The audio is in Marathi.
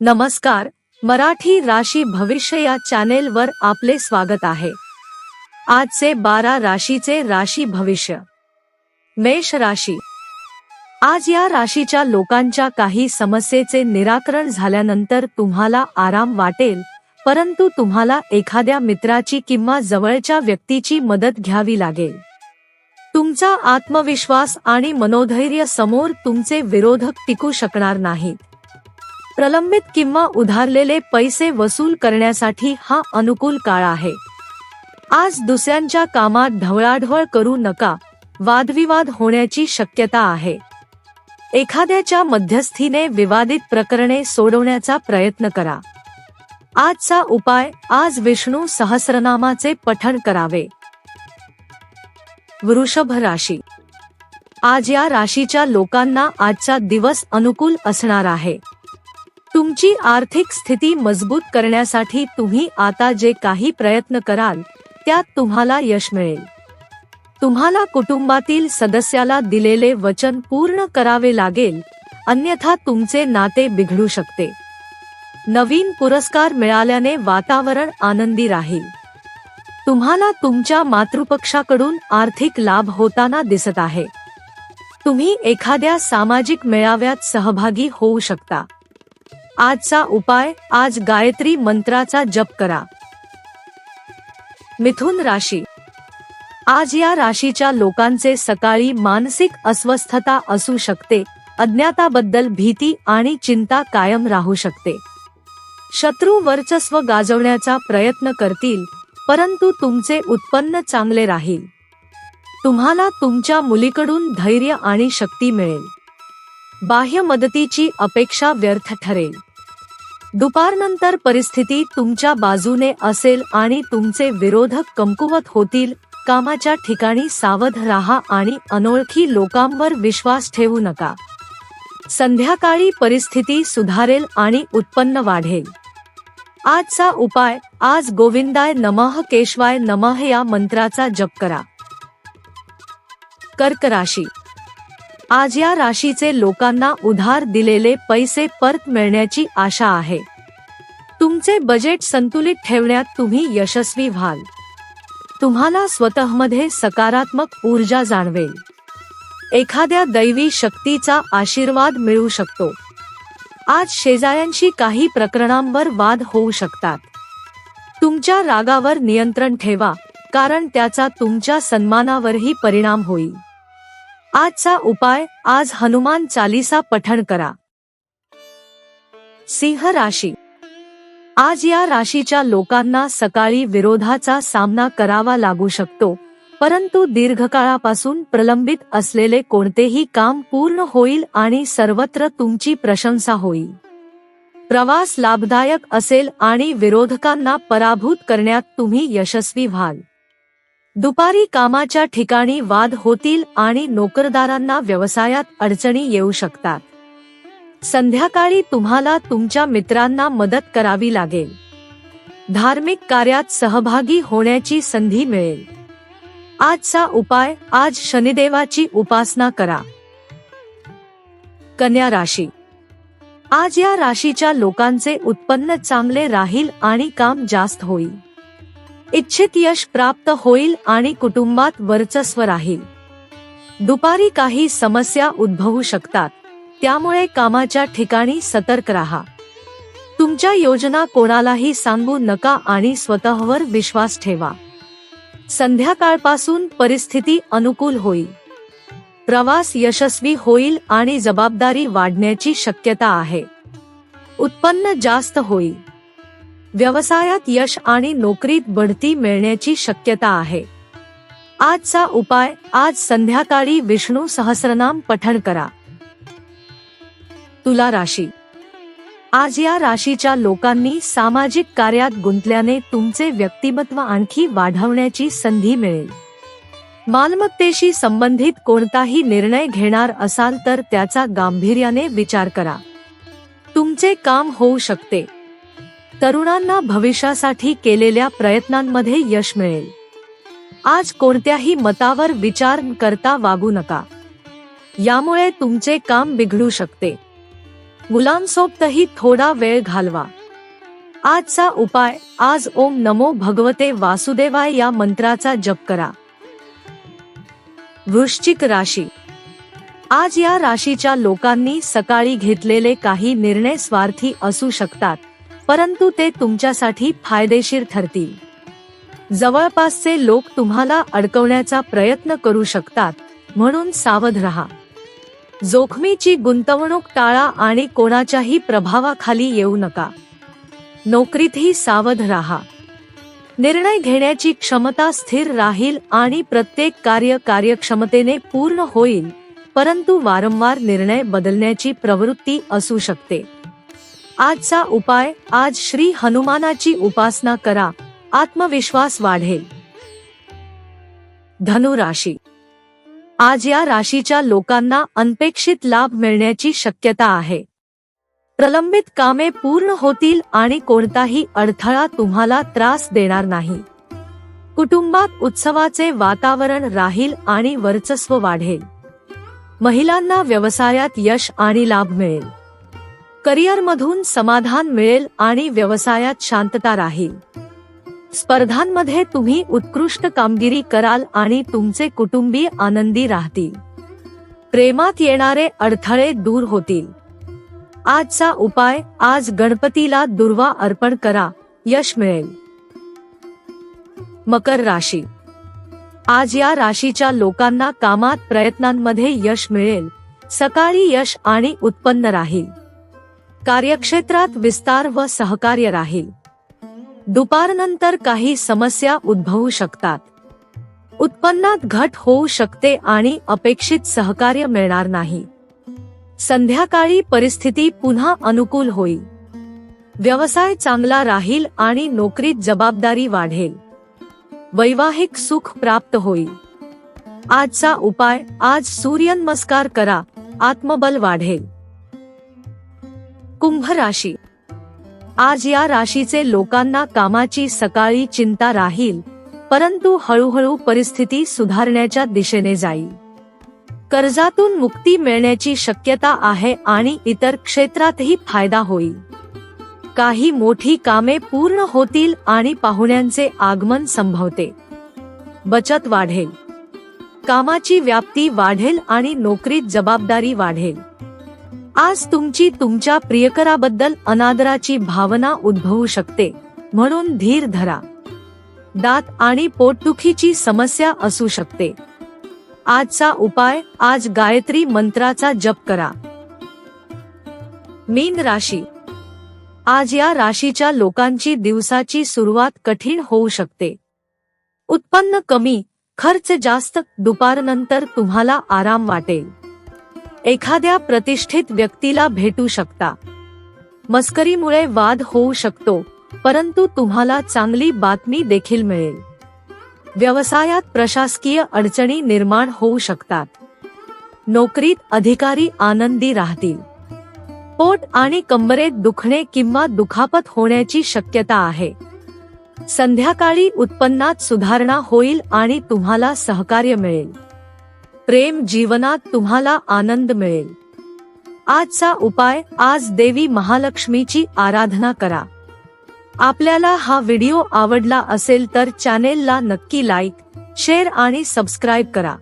नमस्कार मराठी राशी भविष्य या चॅनेलवर आपले स्वागत आहे. आजचे बारा राशीचे राशी भविष्य. मेष राशी. आज या राशीच्या लोकांच्या काही समस्येचे निराकरण झाल्यानंतर तुम्हाला आराम वाटेल परंतु तुम्हाला एखाद्या मित्राची किंवा जवळच्या व्यक्तीची मदत घ्यावी लागेल. तुमचा आत्मविश्वास आणि मनोधैर्य समोर तुमचे विरोधक टिकू शकणार नाहीत. प्रलंबित किंवा उधारलेले पैसे वसूल करण्यासाठी हा अनुकूल काळ आहे. आज दुसऱ्यांच्या कामात ढवळाढवळ करू नका वादविवाद होण्याची शक्यता आहे. एखाद्याच्या मध्यस्थीने विवादित प्रकरणे सोडवण्याचा प्रयत्न करा. आजचा उपाय आज विष्णू सहस्रनामाचे पठण करावे. वृषभ राशी. आज या राशीच्या लोकांना आजचा दिवस अनुकूल असणार आहे. तुमची आर्थिक स्थिती मजबूत करण्यासाठी तुम्ही आता जे काही प्रयत्न कराल त्यात तुम्हाला यश मिळेल. तुम्हाला कुटुंबातील सदस्याला दिलेले वचन पूर्ण करावे लागेल अन्यथा तुमचे नाते बिघडू शकते. नवीन पुरस्कार मिळाल्याने वातावरण आनंदी राहील. तुम्हाला तुमच्या मातृपक्षाकडून आर्थिक लाभ होताना दिसत आहे. तुम्ही एखाद्या सामाजिक मेळाव्यात सहभागी होऊ शकता. आजचा उपाय आज गायत्री मंत्राचा जप करा. मिथुन राशी. आज या राशीच्या लोकांचे सकाळी मानसिक अस्वस्थता असू शकते अज्ञाताबद्दल भीती आणि चिंता कायम राहू शकते. शत्रू वर्चस्व गाजवण्याचा प्रयत्न करतील परंतु तुमचे उत्पन्न चांगले राहील. तुम्हाला तुमच्या मुलीकडून धैर्य आणि शक्ती मिळेल. बाह्य मदतीची अपेक्षा व्यर्थ ठरेल. दुपारनंतर परिस्थिती तुमच्या बाजूने असेल आणि तुमचे विरोधक कमकुवत होतील कामाच्या ठिकाणी सावध राहा आणि अनोळखी लोकांवर विश्वास ठेवू नका. संध्याकाळी परिस्थिती सुधारेल आणि उत्पन्न वाढेल. आजचा उपाय आज गोविंदाय नमः केशवाय नमः या मंत्राचा जप करा. कर्क राशी आज या राशीचे लोकांना उधार दिलेले पैसे परत मिळण्याची आशा आहे. तुमचे बजेट संतुलित ठेवण्यात तुम्ही यशस्वी व्हाल. तुम्हाला स्वतःमध्ये सकारात्मक ऊर्जा जाणवेल. एखाद्या दैवी शक्तीचा आशीर्वाद मिळू शकतो. आज शेजाऱ्यांशी काही प्रकरणांवर वाद होऊ शकतात. तुमच्या रागावर नियंत्रण ठेवा कारण त्याचा तुमच्या सन्मानावरही परिणाम होईल. आजचा उपाय आज हनुमान चालीसा पठण करा. सिंह राशी. आज या राशीच्या लोकांना सकाळी विरोधाचा सामना करावा लागू शकतो परंतु दीर्घकाळापासून प्रलंबित असलेले कोणतेही काम पूर्ण होईल आणि सर्वत्र तुमची प्रशंसा होईल. प्रवास लाभदायक असेल आणि विरोधकांना पराभूत करण्यात तुम्ही यशस्वी व्हाल. दुपारी कामाच्या ठिकाणी वाद होतील आणि नोकरदारांना व्यवसायात अडचणी येऊ शकतात. संध्याकाळी तुम्हाला तुमच्या मित्रांना मदत करावी लागेल. धार्मिक कार्यात सहभागी होण्याची संधी मिळेल. आजचा उपाय आज शनिदेवाची उपासना करा. कन्या राशी. आज या राशीच्या लोकांचे उत्पन्न चांगले राहील आणि काम जास्त होईल. इच्छित यश प्राप्त होईल आणि कुटुंबात वर्चस्व राहील. दुपारी काही समस्या उद्भवू शकतात. त्यामुळे कामाच्या ठिकाणी सतर्क राहा. तुमच्या योजना कोणालाही सांगू नका आणि स्वतःवर विश्वास ठेवा. संध्याकाळपासून परिस्थिती अनुकूल होईल. प्रवास यशस्वी होईल आणि जबाबदारी वाढण्याची शक्यता आहे. उत्पन्न जास्त होईल. व्यवसायात यश आणि नोकरीत बढती मिळण्याची शक्यता आहे. आजचा उपाय आज संध्याकाळी विष्णू सहस्रनाम पठण करा. तुला राशी. आज या राशीच्या लोकांनी सामाजिक कार्यात गुंतल्याने तुमचे व्यक्तिमत्व आणखी वाढवण्याची संधी मिळेल. मालमत्तेशी संबंधित कोणताही निर्णय घेणार असाल तर त्याचा गांभीर्याने विचार करा. तुमचे काम होऊ शकते. तरुणांना भविष्यासाठी केलेल्या प्रयत्नांमध्ये यश मिळेल. आज कोणत्याही मतावर विचार करता वागू नका. यामुळे तुमचे काम बिघडू शकते. मुलांसोबतही थोडा वेळ घालवा. आजचा उपाय आज ओम नमो भगवते वासुदेवाय या मंत्राचा जप करा. वृश्चिक राशी. आज या राशीच्या लोकांनी सकाळी घेतलेले काही निर्णय स्वार्थी असू शकतात. परंतु ते तुमच्यासाठी फायदेशीर ठरतील. जवळपासचे लोक तुम्हाला अडकवण्याचा प्रयत्न करू शकतात म्हणून सावध रहा. जोखमीची गुंतवणूक टाळा आणि कोणाच्याही प्रभावाखाली येऊ नका. नोकरीतही सावध राहा. निर्णय घेण्याची क्षमता स्थिर राहील आणि प्रत्येक कार्य कार्यक्षमतेने पूर्ण होईल परंतु वारंवार निर्णय बदलण्याची प्रवृत्ती असू शकते. आजचा उपाय आज श्री हनुमानाची उपासना करा. आत्मविश्वास वाढेल. धनु राशी. आज या राशीच्या लोकांना अनपेक्षित लाभ मिळण्याची शक्यता आहे. प्रलंबित कामे पूर्ण होतील आणि कोणताही अडथळा तुम्हाला त्रास देणार नाही. कुटुंबात उत्सवाचे वातावरण राहील आणि वर्चस्व वाढेल. महिलांना व्यवसायात यश आणि लाभ मिळेल. करिअरमधून समाधान मिळेल आणि व्यवसायात शांतता राहील. स्पर्धांमध्ये तुम्ही उत्कृष्ट कामगिरी कराल आणि तुमचे कुटुंबीय आनंदी राहतील. प्रेमात येणारे अडथळे दूर होतील. आजचा उपाय आज गणपतीला दुर्वा अर्पण करा यश मिळेल. मकर राशी. आज या राशीच्या लोकांना कामात प्रयत्नांमध्ये यश मिळेल. सकाळी यश आणि उत्पन्न राहील. कार्यक्षेत्रात विस्तार व सहकार्य राहील. दुपारनंतर काही समस्या उद्भवू शकतात. उत्पन्नात घट होऊ शकते आणि अपेक्षित सहकार्य मिळणार नाही. संध्याकाळी परिस्थिती पुन्हा अनुकूल होईल. व्यवसाय चांगला राहील आणि नोकरीत जबाबदारी वाढेल. वैवाहिक सुख प्राप्त होईल. आजचा उपाय आज सूर्यनमस्कार करा आत्मबल वाढेल. कुंभ राशी. आज या राशीचे लोकांना कामाची सकाळी चिंता राहील परंतु हळूहळू परिस्थिती सुधारण्याच्या दिशेने जाईल. कर्जातून मुक्ती मिळण्याची शक्यता आहे आणि इतर क्षेत्रातही फायदा होईल. काही मोठी कामे पूर्ण होतील आणि पाहुण्यांचे आगमन संभवते. बचत वाढेल. कामाची व्याप्ती वाढेल आणि नोकरीत जबाबदारी वाढेल. आज तुमची तुमच्या प्रियकराबद्दल अनादराची भावना उद्भवू शकते. म्हणून धीर धरा. दात आणि पोटदुखीची समस्या असू शकते. आजचा उपाय आज गायत्री मंत्राचा जप करा. मीन राशी. आज या राशीच्या लोकांची दिवसाची सुरुवात कठीण होऊ शकते. उत्पन्न कमी खर्च जास्त दुपारनंतर तुम्हाला आराम वाटेल. एखाद्या प्रतिष्ठित व्यक्तीला भेटू शकता. मस्करीमुळे वाद होऊ शकतो परंतु तुम्हाला चांगली बातमी देखील मिळेल. व्यवसायात प्रशासकीय अडचणी निर्माण होऊ शकतात. नोकरीत अधिकारी आनंदी राहतील. पोट आणि कंबरेत दुखणे किंवा दुखापत होण्याची शक्यता आहे. संध्याकाळी उत्पन्नात सुधारणा होईल आणि तुम्हाला सहकार्य मिळेल. प्रेम जीवनात तुम्हाला आनंद मिळेल. आजचा उपाय आज देवी महालक्ष्मीची आराधना करा. आपल्याला हा व्हिडिओ आवडला असेल तर चॅनेलला नक्की लाईक शेअर आणि सबस्क्राईब करा.